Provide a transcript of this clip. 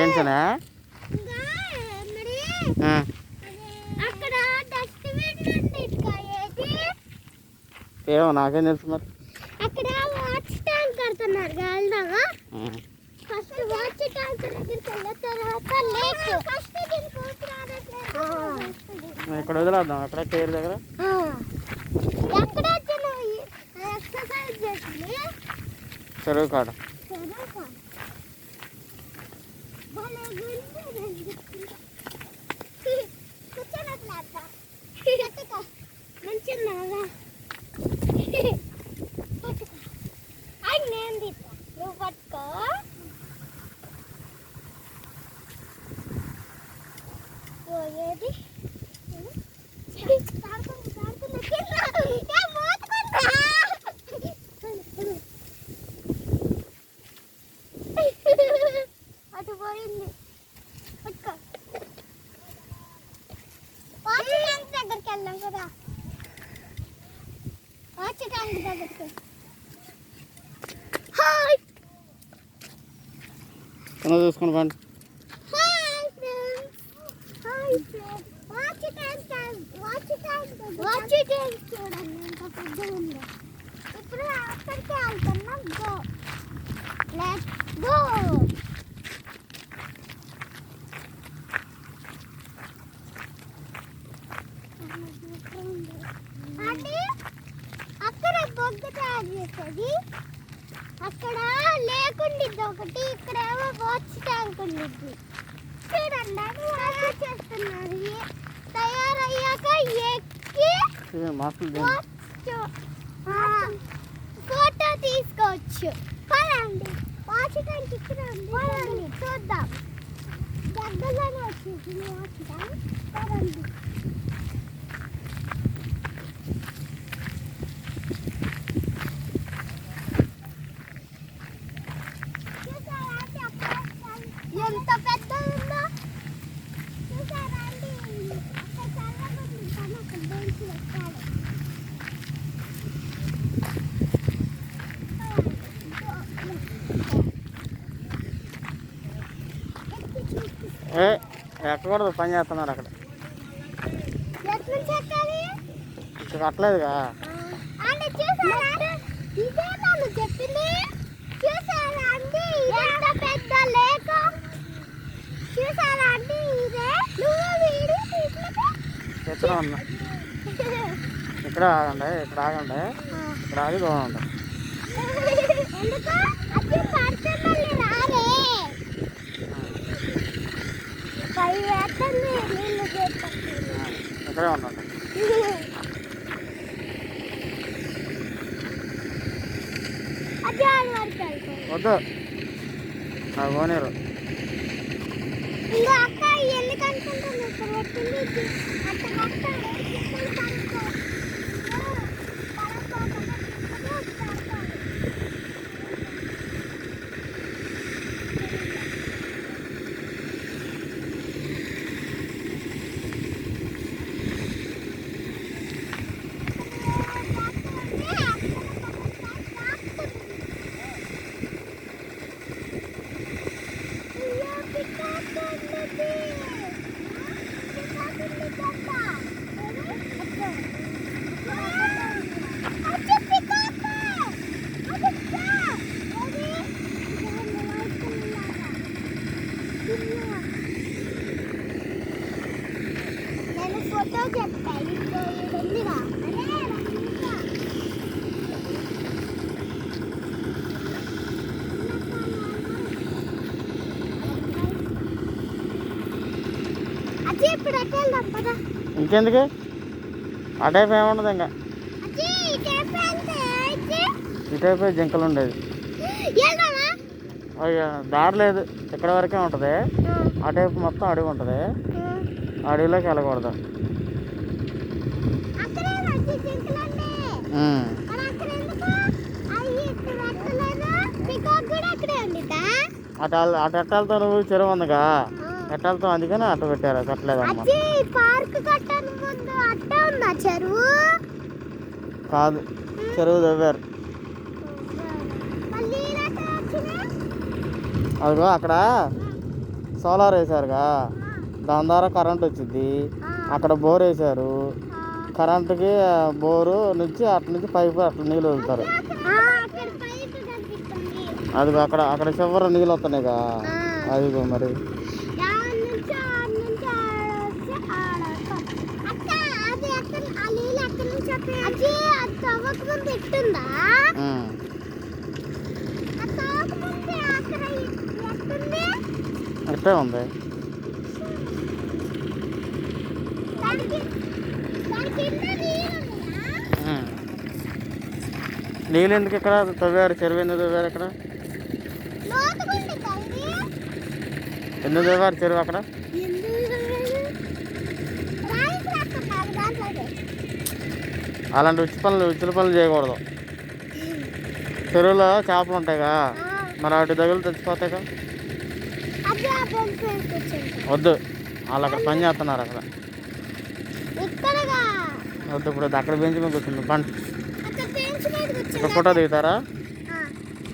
ఏంటనా అక్కడ డస్ట్బిన్ ఉంది ఇట్లా ఏది? ఏమో నాకేం తెలుసు మరి. అక్కడ వాచ్ ట్యాంక్ కడుతున్నారు వెళ్దామా. ఫస్ట్ వాచ్ ట్యాంక్ దగ్గరికి వెళ్ళిన తర్వాత లేక్. ఫస్ట్ ఇక్కడ వదిలేద్దాం అక్కడ కేర్ దగ్గర. ఎక్కడ ఎక్సర్సైజ్ చేసింది? చెరువు కాడ. 나가. 어떡하. 맨날 나가. 어떡하. 아이, 낸디. 너 봤고? 뭐, 얘디? 방금, 방금, 방금, 방금. చూడండి ఎంత పెద్దగా ఉందో. ఇప్పుడు అక్కడికి వెళ్తున్నాం. గో లెట్స్ గో అంటే అక్కడ బొగ్గు చేసేది అక్కడ లేకుండిద్ది ఒకటి ఇక్కడేమో వాచ్ ట్యాంక్ ఉండిద్ది. చూడండి తయారు చేస్తున్నారు. తయారయ్యాక ఎక్కి ఫోటో తీసుకోవచ్చు. పదండి వాచ్ ట్యాంక్ ఇక్కడ పదండి చూద్దాం. దగ్గరలోనే వాచ్ ట్యాంక్ పదండి చూసారా అండి అక్కడ ఎంత పెద్ద ఉందో చూసారా అండి అక్కడ చల్లగా ఉంది కానీ అక్కడ బెంచ్ పెట్టాడు ఏ ఎక్కకూడదు పని చేస్తున్నారు అక్కడ. కట్టలేదుగా ఎక్కడ ఉన్నా ఇక్కడ ఆగండి ఇక్కడ ఆగండి. ఇక్కడ ఆగి ఎందుకు? ఇక్కడే వెళ్తాయి వద్దు. నాకు పోనీరు ఇంకెందుకు? ఆ టైప్ ఏముండదు ఇంకా. అజ్జి ఇటే వెళ్తే అజ్జి ఈ టైప్ జింకలు ఉండేది అయ్యా దారి లేదు. ఇక్కడ వరకే ఉంటుంది. ఆ. టైప్ మొత్తం అడవి ఉంటుంది. అడవిలోకి వెళ్ళకూడదు అక్కడే అజ్జి జింకలండి ఉమ్. మరి అక్కడ ఎందుకు అయ్యి ఇక్కడ పెట్టలేదు పికాక్ కూడా అక్కడే ఉండిద్దా అటు అటు ఎట్టాలతో నువ్వు చెరువు ఉందిగా. ఎట్టాలతో అందుకని అటు పెట్టారు కట్టలేదు అట్టే కాదు చెరువు తవ్వారు. అదిగో అక్కడ సోలార్ వేశారుగా. దాని ద్వారా కరెంట్ వచ్చింది అక్కడ బోర్ వేశారు. కరెంటుకి బోరు నుంచి అటు నుంచి పైపు అట్లా నీళ్ళు వదులుతారు కనిపిస్తుంది అదిగో అక్కడ అక్కడ చివరి నీళ్ళు వస్తున్నాయిగా అదిగో మరి ఆడ నుంచి ఆడ నుంచి ఆడ వచ్చి ఆడ అక్క అది ఎక్కడ ఆ నీళ్ళు ఎక్కడి నుంచి వస్తాయి అది అది తవ్వక ముందు ఎట్టుందా ఉమ్. ఆ తవ్వక ముందు అక్కడ ఎట్టుంది అట్టే ఉంది దానికి దాని కింద నీళ్ళు ఉన్నాయా ఉమ్. నీళ్ళు ఎందుకు ఇక్కడ? తవ్వారు చెరువు ఎందుకు తవ్వారు ఇక్కడ ఎందుకు తవ్వారు చెరువు అక్కడ? అలాంటి ఉచ్చి పనులు ఉచ్చుల పనులు చేయకూడదు. చెరువులో చేపలు ఉంటాయిగా. మరి వాటి దగ్గర తెచ్చిపోతాయిగా? వద్దు. వాళ్ళు అక్కడ పని చేస్తున్నారు అక్కడ. వద్దు ఇప్పుడు అక్కడ బెంచ్ మీద కూర్చుంది. పండి ఒక ఫోటో దిగుతారా?